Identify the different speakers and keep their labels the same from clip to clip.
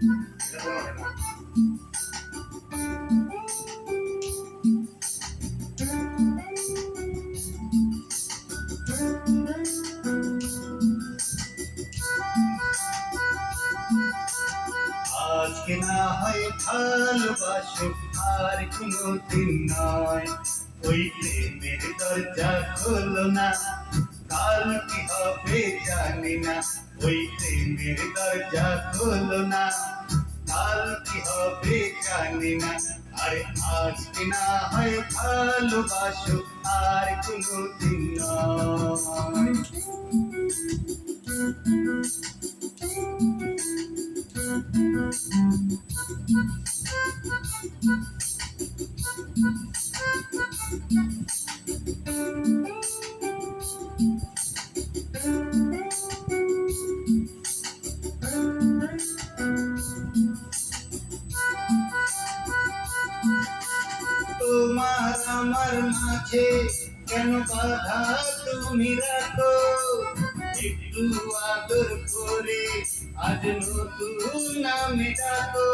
Speaker 1: আজকে না হয় ভালোবাসো আর কোনো দিন নয়। ওই প্রেমের দরজা খোলো না। কাল কি হবে জানি না, ওই প্রেমের দরজা খোলো না। কাল কি হবে জানি না, আরে আজকে না হয় ভালোবাসো আর কোনো দিন নয় তোমার আমার মাঝে কেন বাধা তুমি রাখো? একটু আদর করে আজ নতুন নামে ডাকো।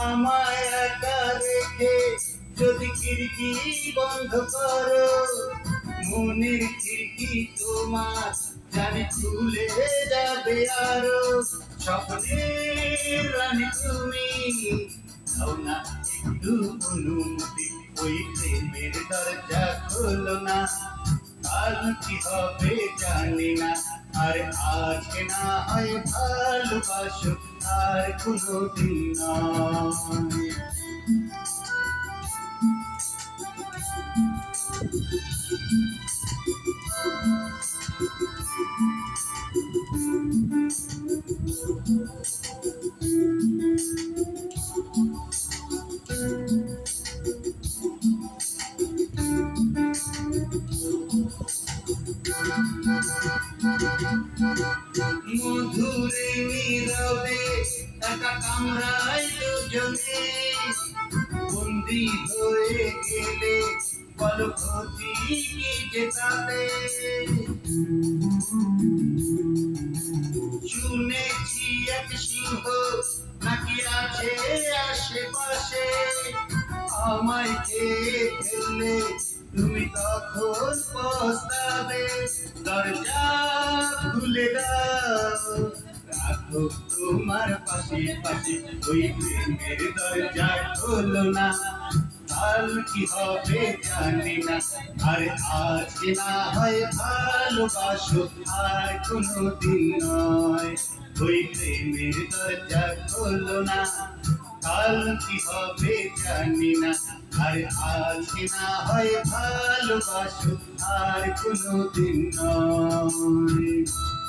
Speaker 1: আমায় একা রেখে যদি খিড়কি বন্ধ করো, মনের খিড়কি তোমার জানি খুলে যাবে আরও। স্বপ্নের রানী তুমি না, একটু অনুমতি, ওই প্রেমের দরজা খোলো না। কাল কি হবে জানি না, আর আজকে না হয় ভালোবাসো, আর কোনো দিন নয়। মধুরে নীরবে টাকা কামড়ায় দুজনে। বন্দি হয়ে গেলে বল ক্ষতি কি যেতাবে? শুনেছি এক সিংহ নাকি আছে আশেপাশে? আমায় খেয়ে ফেললে তুমি তখন পস্তাবে। দরজা খুলে দাও। রাখো তোমার পাশে পাশে। ওই প্রেমের দরজা খোলো না। কাল কি হবে জানি না। আর আজকে না হয় ভালোবাসো, আর কোনো দিন নয়। ওই প্রেমের দরজা খোলো না। কাল কি হবে জানি না। আর আজকে না হয় ভালোবাসো, আর কোনো দিন নয়।